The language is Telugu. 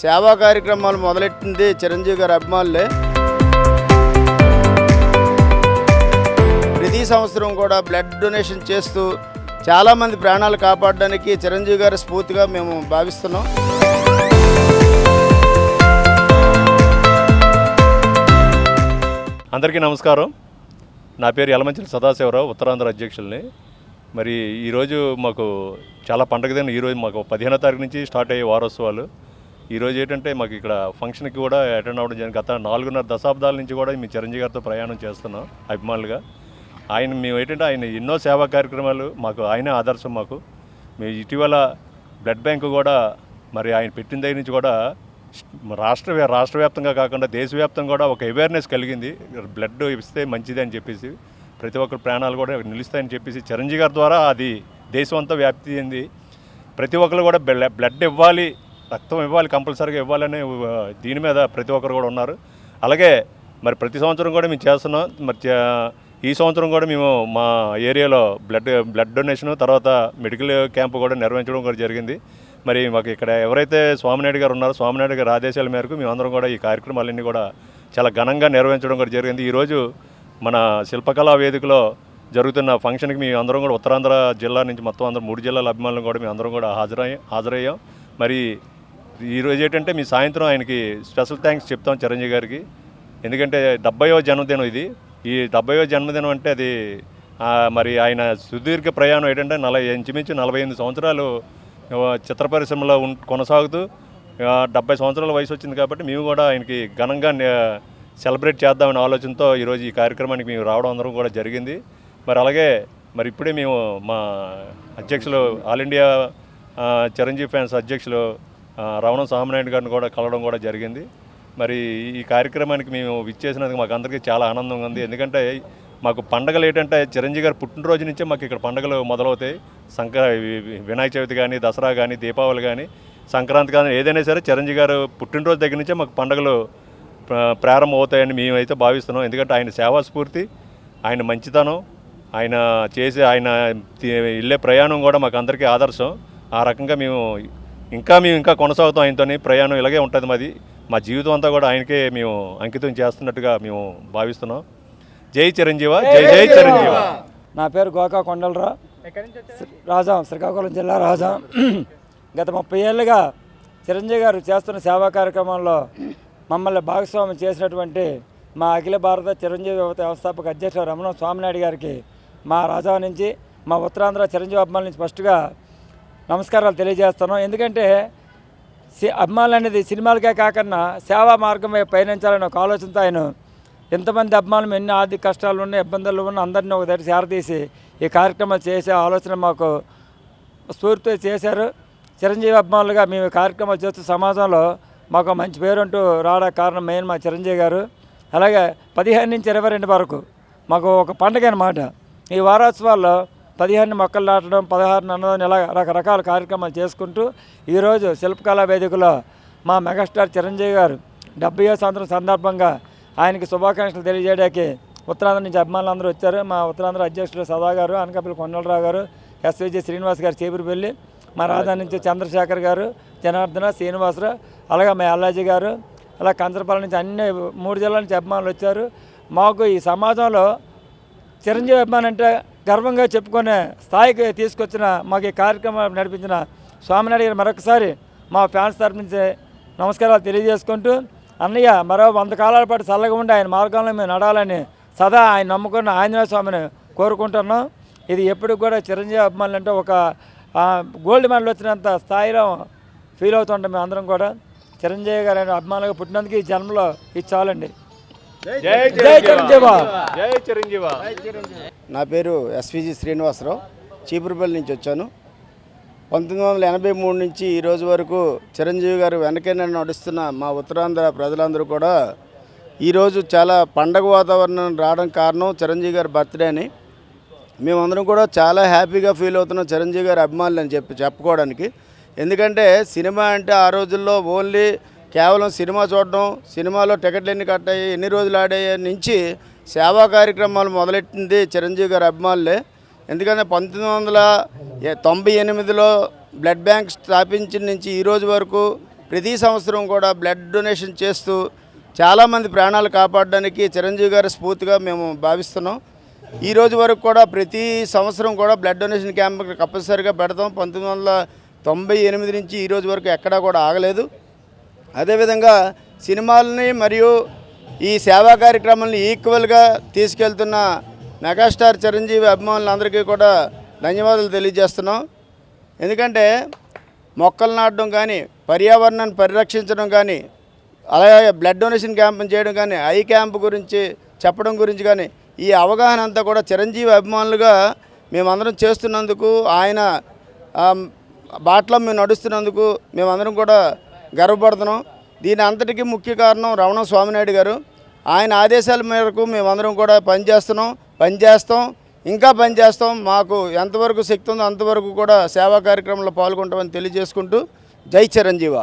సేవా కార్యక్రమాలు మొదలెట్టింది చిరంజీవి గారి అభిమానులే. ప్రతి సంవత్సరం కూడా బ్లడ్ డొనేషన్ చేస్తూ చాలామంది ప్రాణాలు కాపాడడానికి చిరంజీవి గారి స్ఫూర్తిగా మేము భావిస్తున్నాం. అందరికీ నమస్కారం. నా పేరు యలమంచిలి సదాశివరావు ఉత్తరాంధ్ర అధ్యక్షుల్ని. మరి ఈరోజు మాకు చాలా పండగ దిన ఈరోజు మాకు పదిహేనో తారీఖు నుంచి స్టార్ట్ అయ్యే వారోత్సవాలు. ఈరోజు ఏంటంటే మాకు ఇక్కడ ఫంక్షన్కి కూడా అటెండ్ అవ్వడం జరిగింది. గత నాలుగున్నర దశాబ్దాల నుంచి కూడా మీ చిరంజీవి గారితో ప్రయాణం చేస్తున్నాం అభిమానులుగా. ఆయన మేము ఏంటంటే ఆయన ఎన్నో సేవా కార్యక్రమాలు మాకు ఆయనే ఆదర్శం మాకు. మేము ఇటీవల బ్లడ్ బ్యాంక్ కూడా మరి ఆయన పెట్టిన దగ్గర నుంచి కూడా రాష్ట్ర రాష్ట్ర వ్యాప్తంగా కాకుండా దేశవ్యాప్తంగా కూడా ఒక అవేర్నెస్ కలిగింది. బ్లడ్ ఇస్తే మంచిది అని చెప్పేసి ప్రతి ఒక్కరు ప్రాణాలు కూడా నిలుస్తాయని చెప్పేసి చిరంజీవి గారి ద్వారా అది దేశం అంతా వ్యాప్తి చెంది ప్రతి ఒక్కరు కూడా బ్లడ్ ఇవ్వాలి రక్తం ఇవ్వాలి కంపల్సరీగా ఇవ్వాలని దీని మీద ప్రతి ఒక్కరు కూడా ఉన్నారు. అలాగే మరి ప్రతి సంవత్సరం కూడా మేము చేస్తున్నాం. మరి ఈ సంవత్సరం కూడా మేము మా ఏరియాలో బ్లడ్ బ్లడ్ డొనేషన్ తర్వాత మెడికల్ క్యాంపు కూడా నిర్వహించడం కూడా జరిగింది. మరి మాకు ఇక్కడ ఎవరైతే స్వామినాయుడు గారు ఉన్నారో స్వామినాయుడు గారి ఆదేశాల మేరకు మేమందరం కూడా ఈ కార్యక్రమాలన్నీ కూడా చాలా ఘనంగా నిర్వహించడం కూడా జరిగింది. ఈరోజు మన శిల్పకళా వేదికలో జరుగుతున్న ఫంక్షన్కి మేము అందరం కూడా ఉత్తరాంధ్ర జిల్లా నుంచి మొత్తం అందరం మూడు జిల్లాల అభిమానులు కూడా మేము అందరం కూడా హాజరయ్యాం హాజరయ్యాం. మరి ఈరోజు ఏంటంటే మీ సాయంత్రం ఆయనకి స్పెషల్ థ్యాంక్స్ చెప్తాం చిరంజీవి గారికి. ఎందుకంటే డెబ్బయో జన్మదినం ఇది. ఈ డెబ్బయో జన్మదినం అంటే అది మరి ఆయన సుదీర్ఘ ప్రయాణం ఏంటంటే నలభై ఇంచుమించు నలభై ఎనిమిది సంవత్సరాలు చిత్ర పరిశ్రమలో ఉం కొనసాగుతూ డెబ్బై సంవత్సరాల వయసు వచ్చింది కాబట్టి మేము కూడా ఆయనకి ఘనంగా సెలబ్రేట్ చేద్దామనే ఆలోచనతో ఈరోజు ఈ కార్యక్రమానికి మేము రావడం అందరం కూడా జరిగింది. మరి అలాగే మరి ఇప్పుడే మేము మా అధ్యక్షులు ఆల్ ఇండియా చిరంజీవి ఫ్యాన్స్ అధ్యక్షులు రవణం సామనాయుడు గారిని కూడా కలవడం కూడా జరిగింది. మరి ఈ కార్యక్రమానికి మేము విచ్చేసినందుకు మాకు అందరికీ చాలా ఆనందంగా ఉంది. ఎందుకంటే మాకు పండగలు ఏంటంటే చిరంజీవి గారు పుట్టినరోజు నుంచే మాకు ఇక్కడ పండగలు మొదలవుతాయి. సంక్రా వినాయక చవితి కానీ దసరా కానీ దీపావళి కానీ సంక్రాంతి కానీ ఏదైనా సరే చిరంజీవి గారు పుట్టినరోజు దగ్గర నుంచే మాకు పండుగలు ప్రారంభం అవుతాయని మేమైతే భావిస్తున్నాం. ఎందుకంటే ఆయన సేవాస్ఫూర్తి ఆయన మంచితనం ఆయన చేసే ఆయన వెళ్ళే ప్రయాణం కూడా మాకు అందరికీ ఆదర్శం. ఆ రకంగా మేము ఇంకా మేము ఇంకా కొనసాగుతాం ఆయనతోని. ప్రయాణం ఇలాగే ఉంటుంది మాది. మా జీవితం అంతా కూడా ఆయనకే మేము అంకితం చేస్తున్నట్టుగా మేము భావిస్తున్నాం. జై చిరంజీవ జై జై చిరంజీవ. నా పేరు గోకా కొండలరావు రాజాం శ్రీకాకుళం జిల్లా రాజాం. గత ముప్పై ఏళ్ళుగా చిరంజీవి గారు చేస్తున్న సేవా కార్యక్రమంలో మమ్మల్ని భాగస్వామ్యం చేసినటువంటి మా అఖిల భారత చిరంజీవి యువత వ్యవస్థాపక అధ్యక్షుడు రమణ స్వామినాయుడు గారికి మా రాజా నుంచి మా ఉత్తరాంధ్ర చిరంజీవి అభిమానుల నుంచి ఫస్ట్గా నమస్కారాలు తెలియజేస్తున్నాం ఎందుకంటే సి- అభిమానులు అనేది సినిమాలకే కాకుండా సేవా మార్గం పయనించాలని ఒక ఆలోచనతో ఆయన ఎంతమంది అభిమానులు ఎన్ని ఆర్థిక కష్టాలు ఉన్న ఇబ్బందులు ఉన్న అందరినీ ఒక దగ్గర చేరదీసి ఈ కార్యక్రమాలు చేసే ఆలోచన మాకు స్ఫూర్తి చేశారు. చిరంజీవి అభిమానులుగా మేము కార్యక్రమాలు చేస్తూ సమాజంలో మాకు మంచి పేరు అంటూ రావడానికి కారణం మెయిన్ మా చిరంజీవి గారు. అలాగే పదిహేను నుంచి ఇరవై రెండు వరకు మాకు ఒక పండగ అనమాట ఈ వారోత్సవాల్లో పదిహేను మొక్కలు నాటడం పదహారు అన్నదాన్ని ఇలా రకరకాల కార్యక్రమాలు చేసుకుంటూ ఈరోజు శిల్పకళా వేదికలో మా మెగాస్టార్ చిరంజీవి గారు డెబ్బై సంవత్సరం సందర్భంగా ఆయనకి శుభాకాంక్షలు తెలియజేయడానికి ఉత్తరాంధ్ర నుంచి అభిమానులు అందరూ వచ్చారు. మా ఉత్తరాంధ్ర అధ్యక్షుడు సదా గారు అనకాపల్లి కొండలరావు గారు ఎస్విజి శ్రీనివాస్ గారు చీపురుపల్లి మా రాజధాని నుంచి చంద్రశేఖర్ గారు జనార్దన శ్రీనివాసరావు అలాగే మా అల్లాజీ గారు అలా కంచరపాలెం నుంచి అన్ని మూడు జిల్లాల నుంచి అభిమానులు వచ్చారు. మాకు ఈ సమాజంలో చిరంజీవి అభిమానంటే గర్వంగా చెప్పుకునే స్థాయికి తీసుకొచ్చిన మాకు ఈ కార్యక్రమం నడిపించిన స్వామినాయుడు గారు మరొకసారి మా ఫ్యాన్స్ తరపు నుంచి నమస్కారాలు తెలియజేసుకుంటూ అన్నయ్య మరో వంద కాలాల పాటు చల్లగా ఉండి ఆయన మార్గంలో మేము నడాలని సదా ఆయన నమ్ముకున్న ఆంజనేయ స్వామిని కోరుకుంటున్నాం. ఇది ఎప్పటికి కూడా చిరంజీవి అభిమానులు అంటే ఒక గోల్డ్ మెడల్ వచ్చినంత స్థాయిలో ఫీల్ అవుతుంటాం మేము అందరం కూడా. చిరంజీవి గారు అభిమానులుగా పుట్టినందుకు ఈ జన్మలో ఇది చాలండి. నా పేరు ఎస్విజి శ్రీనివాసరావు. చీపురుపల్లి నుంచి వచ్చాను. పంతొమ్మిది వందల ఎనభై మూడు నుంచి ఈ రోజు వరకు చిరంజీవి గారు వెనకనే నడుస్తున్న మా ఉత్తరాంధ్ర ప్రజలందరూ కూడా ఈరోజు చాలా పండగ వాతావరణం రావడం కారణం చిరంజీవి గారి బర్త్డే అని. మేమందరం కూడా చాలా హ్యాపీగా ఫీల్ అవుతున్నాం చిరంజీవి గారి అభిమానులు అని చెప్పి చెప్పుకోవడానికి. ఎందుకంటే సినిమా అంటే ఆ రోజుల్లో ఓన్లీ కేవలం సినిమా చూడడం సినిమాలో టికెట్లు ఎన్ని కట్టాయి ఎన్ని రోజులు ఆడాయి నుంచి సేవా కార్యక్రమాలు మొదలెట్టింది చిరంజీవి గారి అభిమానులే. ఎందుకంటే పంతొమ్మిది వందల తొంభై ఎనిమిదిలో బ్లడ్ బ్యాంక్ స్థాపించిన నుంచి ఈ రోజు వరకు ప్రతి సంవత్సరం కూడా బ్లడ్ డొనేషన్ చేస్తూ చాలామంది ప్రాణాలు కాపాడడానికి చిరంజీవి గారి స్ఫూర్తిగా మేము భావిస్తున్నాం. ఈ రోజు వరకు కూడా ప్రతి సంవత్సరం కూడా బ్లడ్ డొనేషన్ క్యాంప్ కంపల్సరీగా పెడతాం. పంతొమ్మిది వందల తొంభై ఎనిమిది నుంచి ఈ రోజు వరకు ఎక్కడా కూడా ఆగలేదు. అదేవిధంగా సినిమాలని మరియు ఈ సేవా కార్యక్రమాలను ఈక్వల్గా తీసుకెళ్తున్న మెగాస్టార్ చిరంజీవి అభిమానులందరికీ కూడా ధన్యవాదాలు తెలియజేస్తున్నాం. ఎందుకంటే మొక్కలు నాటడం కానీ పర్యావరణాన్ని పరిరక్షించడం కానీ అలాగే బ్లడ్ డొనేషన్ క్యాంప్ చేయడం కానీ ఐ క్యాంప్ గురించి చెప్పడం గురించి కానీ ఈ అవగాహన అంతా కూడా చిరంజీవి అభిమానులుగా మేమందరం చేస్తున్నందుకు ఆయన బాటలో మేము నడుస్తున్నందుకు మేమందరం కూడా గర్వపడుతున్నాం. దీని అంతటికీ ముఖ్య కారణం రమణ స్వామినాయుడు గారు. ఆయన ఆదేశాల మేరకు మేమందరం కూడా పనిచేస్తున్నాం పనిచేస్తాం ఇంకా పనిచేస్తాం. మాకు ఎంతవరకు శక్తి ఉందో అంతవరకు కూడా సేవా కార్యక్రమంలో పాల్గొంటామని తెలియజేసుకుంటూ జై చిరంజీవ.